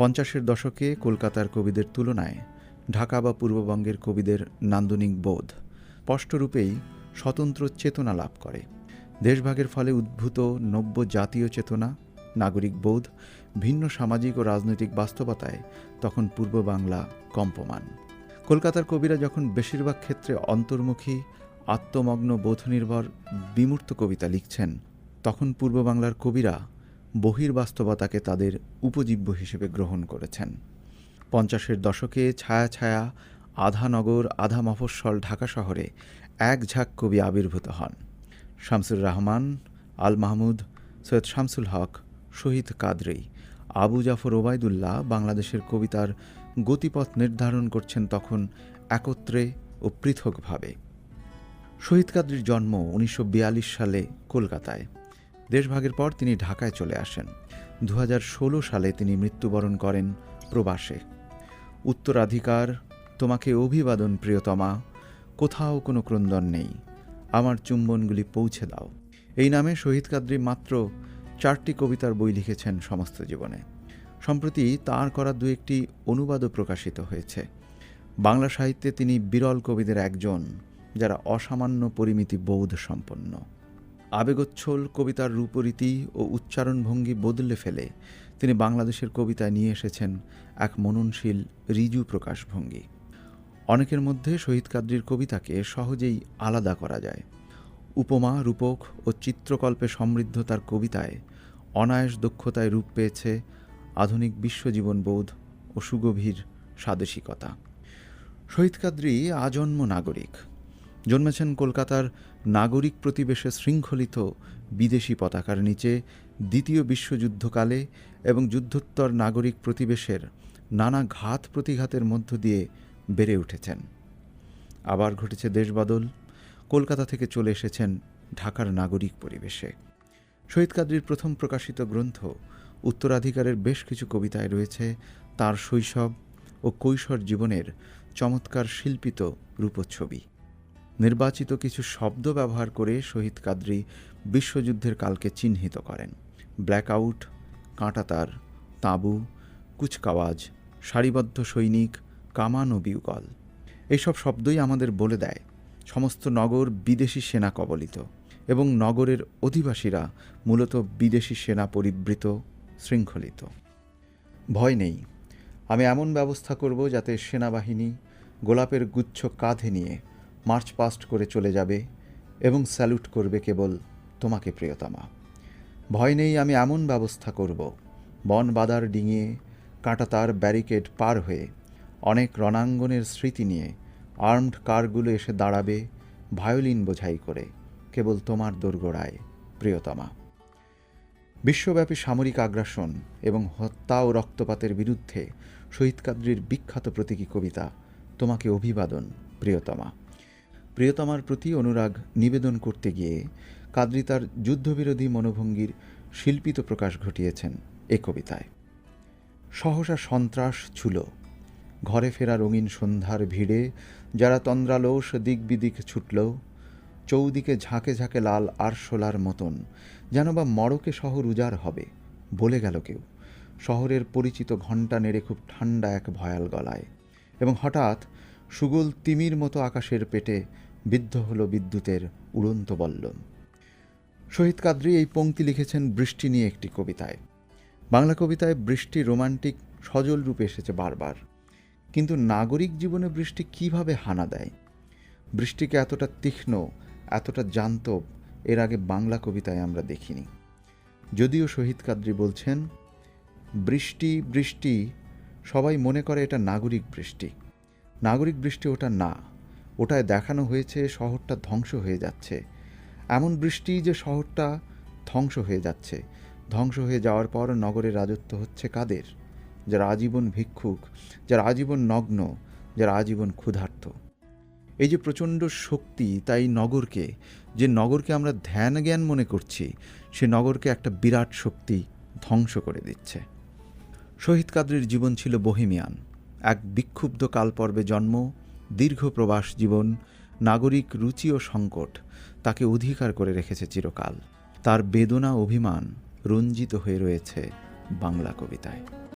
পঞ্চাশের দশকে কলকাতার কবিদের তুলনায় ঢাকা বা পূর্ববঙ্গের কবিদের নান্দনিক বোধ স্পষ্টরূপেই স্বতন্ত্র চেতনা লাভ করে। দেশভাগের ফলে উদ্ভূত নব্য জাতীয় চেতনা, নাগরিক বোধ, ভিন্ন সামাজিক ও রাজনৈতিক বাস্তবতায় তখন পূর্ব বাংলা কম্পমান। কলকাতার কবিরা যখন বেশিরভাগ ক্ষেত্রে অন্তর্মুখী, আত্মমগ্ন, বোধনির্ভর, বিমূর্ত কবিতা লিখছেন, তখন পূর্ব বাংলার কবিরা বহির্বাস্তবতাকে তাদের উপজীব্য হিসেবে গ্রহণ করেছেন। পঞ্চাশের দশকে ছায়া ছায়া আধা নগর আধা মফস্বল ঢাকা শহরে এক ঝাঁক কবি আবির্ভূত হন। শামসুর রহমান, আল মাহমুদ, সৈয়দ শামসুল হক, শহীদ কাদরি, আবু জাফর ওবায়দুল্লাহ বাংলাদেশের কবিতার গতিপথ নির্ধারণ করছেন তখন একত্রে ও পৃথকভাবে। শহীদ কাদরির জন্ম উনিশশো বিয়াল্লিশ সালে কলকাতায়। দেশভাগের পর তিনি ঢাকায় চলে আসেন। দু হাজার ষোলো সালে তিনি মৃত্যুবরণ করেন প্রবাসে। উত্তরাধিকার, তোমাকে অভিবাদন প্রিয়তমা, কোথাও কোনো ক্রন্দন নেই, আমার চুম্বনগুলি পৌঁছে দাও। এই নামে শহীদ কাদ্রি মাত্র চারটি কবিতার বই লিখেছেন সমস্ত জীবনে। সম্প্রতি তাঁর করা দু একটি অনুবাদও প্রকাশিত হয়েছে। বাংলা সাহিত্যে তিনি বিরল কবিদের একজন, যারা অসামান্য পরিমিতি বোধ সম্পন্ন। আবেগোচ্ছল কবিতার রূপরীতি ও উচ্চারণভঙ্গি বদলে ফেলে তিনি বাংলাদেশের কবিতায় নিয়ে এসেছেন এক মননশীল রিজু প্রকাশভঙ্গি। অনেকের মধ্যে শহীদ কাদ্রির কবিতাকে সহজেই আলাদা করা যায়। উপমা, রূপক ও চিত্রকল্পে সমৃদ্ধ তার কবিতায় অনায়াস দক্ষতায় রূপ পেয়েছে আধুনিক বিশ্বজীবনবোধ ও সুগভীর স্বাদেশিকতা। শহীদ কাদ্রি আজন্ম নাগরিক। জন্মেছেন কলকাতার নাগরিক প্রতিবেশে শৃঙ্খলিত বিদেশি পতাকার নিচে দ্বিতীয় বিশ্বযুদ্ধকালে এবং যুদ্ধোত্তর নাগরিক প্রতিবেশের নানা ঘাত প্রতিঘাতের মধ্য দিয়ে বেড়ে উঠেছেন। আবার ঘটেছে দেশবাদল কলকাতা থেকে চলে এসেছেন ঢাকার নাগরিক পরিবেশে। শহীদ কাদ্রির প্রথম প্রকাশিত গ্রন্থ উত্তরাধিকারের বেশ কিছু কবিতায় রয়েছে। তার শৈশব ও কৈশোর জীবনের চমৎকার শিল্পিত রূপচ্ছবি। নির্বাচিত কিছু শব্দ ব্যবহার করে শহীদ কাদ্রি বিশ্বযুদ্ধের কালকে চিহ্নিত করেন। ব্ল্যাকআউট, কাঁটাতার, তাঁবু, কুচকাওয়াজ, সারিবদ্ধ সৈনিক, কামান ও বিউগল। এইসব শব্দই আমাদের বলে দেয়, সমস্ত নগর বিদেশি সেনা কবলিত এবং নগরের অধিবাসীরা মূলত বিদেশি সেনা পরিবৃত, শৃঙ্খলিত। ভয় নেই, আমি এমন ব্যবস্থা করব যাতে সেনাবাহিনী গোলাপের গুচ্ছ কাঁধে নিয়ে মার্চ পাস্ট করে চলে যাবে এবং স্যালুট করবে কেবল তোমাকে, প্রিয়তমা। ভয় নেই, আমি এমন ব্যবস্থা করব। বন বাদার ডিঙিয়ে কাঁটাতার ব্যারিকেড পার হয়ে, অনেক রণাঙ্গনের স্মৃতি নিয়ে আর্মড কারগুলো এসে দাঁড়াবে ভায়োলিন বোঝাই করে, কেবল তোমার দোরগোড়ায়, প্রিয়তমা। বিশ্বব্যাপী সামরিক আগ্রাসন এবং হত্যা ও রক্তপাতের বিরুদ্ধে শহীদ কাদ্রির বিখ্যাত প্রতীকী কবিতা তোমাকে অভিবাদন, প্রিয়তমা। প্রিয়তমার প্রতি অনুরাগ নিবেদন করতে গিয়ে কাদ্রি তার যুদ্ধবিরোধী মনোভঙ্গির শিল্পিত প্রকাশ ঘটিয়েছেন এ কবিতায়। সহসা সন্ত্রাস ছুল, ঘরে ফেরা রঙিন সন্ধ্যার ভিড়ে যারা তন্দ্রালোস দিক বিদিক ছুটল, চৌদিকে ঝাঁকে ঝাঁকে লাল আরশোলার মতন, যেন বা মড়কে শহর উজাড় হবে, বলে গেল কেউ। শহরের পরিচিত ঘণ্টা নেড়ে খুব ঠান্ডা এক ভয়াল গলায় এবং হঠাৎ সুগোল তিমির মতো আকাশের পেটে বিদ্ধ হলো বিদ্যুতের উড়ন্ত বল্লম। শহীদ কাদ্রি এই পংক্তি লিখেছেন বৃষ্টি নিয়ে একটি কবিতায়। বাংলা কবিতায় বৃষ্টি রোমান্টিক, সজল রূপে এসেছে বারবার। কিন্তু নাগরিক জীবনে বৃষ্টি কীভাবে হানা দেয়? বৃষ্টিকে এতটা তীক্ষ্ণ, এতটা জান্তব এর আগে বাংলা কবিতায় আমরা দেখিনি। যদিও শহীদ কাদ্রি বলছেন, বৃষ্টি বৃষ্টি, সবাই মনে করে এটা নাগরিক বৃষ্টি। নাগরিক বৃষ্টি ওটা না। ওটায় দেখানো হয়েছে শহরটা ধ্বংস হয়ে যাচ্ছে। এমন বৃষ্টি যে শহরটা ধ্বংস হয়ে যাচ্ছে। ধ্বংস হয়ে যাওয়ার পর নগরের রাজত্ব হচ্ছে কাদের? যারা আজীবন ভিক্ষুক যারা আজীবন নগ্ন যারা আজীবন ক্ষুধার্ত। এই যে প্রচণ্ড শক্তি তাই নগরকে, যে নগরকে আমরা ধ্যান জ্ঞান মনে করছি, সে নগরকে একটা বিরাট শক্তি ধ্বংস করে দিচ্ছে। শহীদ কাদরির জীবন ছিল বহিমিয়ান। এক বিক্ষুব্ধ কালপর্বে জন্ম, দীর্ঘ প্রবাস জীবন, নাগরিক রুচি ও সংকট তাকে অধিকার করে রেখেছে চিরকাল। তার বেদনা অভিমান রঞ্জিত হয়ে রয়েছে বাংলা কবিতায়।